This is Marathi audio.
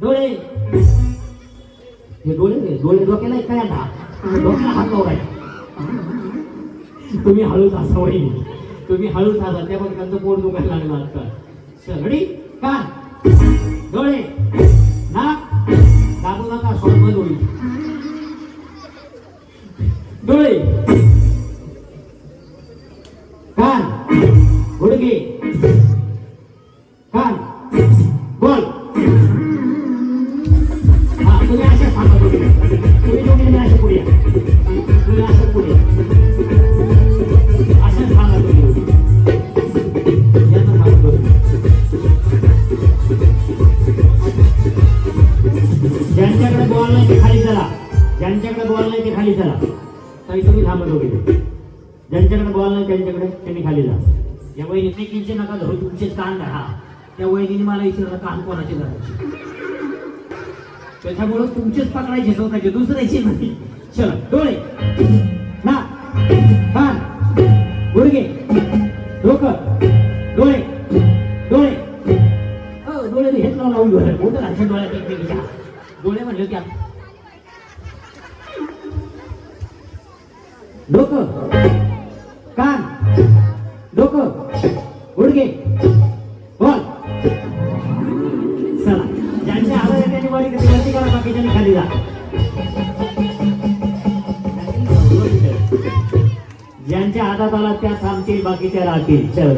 डोळे. हे डोळे रे डोळे डोक्याला काय आता? डोक्याला हात लावायचा तुम्ही हळूच असा वहिनी तुम्ही हळूच असा त्या पण त्यांचं पोट दुखायला लागलं आता. सगळी कान. डोळे. ना दाबू नका श्वास बंद डोळे. तुम्ही दोघी अशा पुढे या. तुम्ही अशा पुढे या. सांगा तुम्ही याचं सांगा तुम्ही. ज्यांच्याकडे बॉल नाही ते खाली चला ज्यांच्याकडे बॉल नाही ते खाली चला काही तुम्ही थांबत दोघे ज्यांच्याकडे बॉल नाही त्यांच्याकडे त्यांनी खाली जा या वहिनी नका धरू तुमचेच कान धरा त्या वहिनीने मला विचारलं कान कोणाचे धरायचे त्याच्यामुळे तुमचेच पकडायचे स्वतःचे दुसऱ्याचे नाही. चल डोळे. ना. कान गुडगे डोकं. डोळे. डोळे. हो, डोळे हेच नाव लावून डोळे मोठं घालच्या डोळ्यात एकमेकीच्या डोळे म्हणले त्या डोकं. कान. डोकं. गुडगे आवाज आहे वरती करा बाकीच्यांनी खाली जा. ज्यांच्या हातात आला त्या थांबतील बाकीच्या राहतील. चल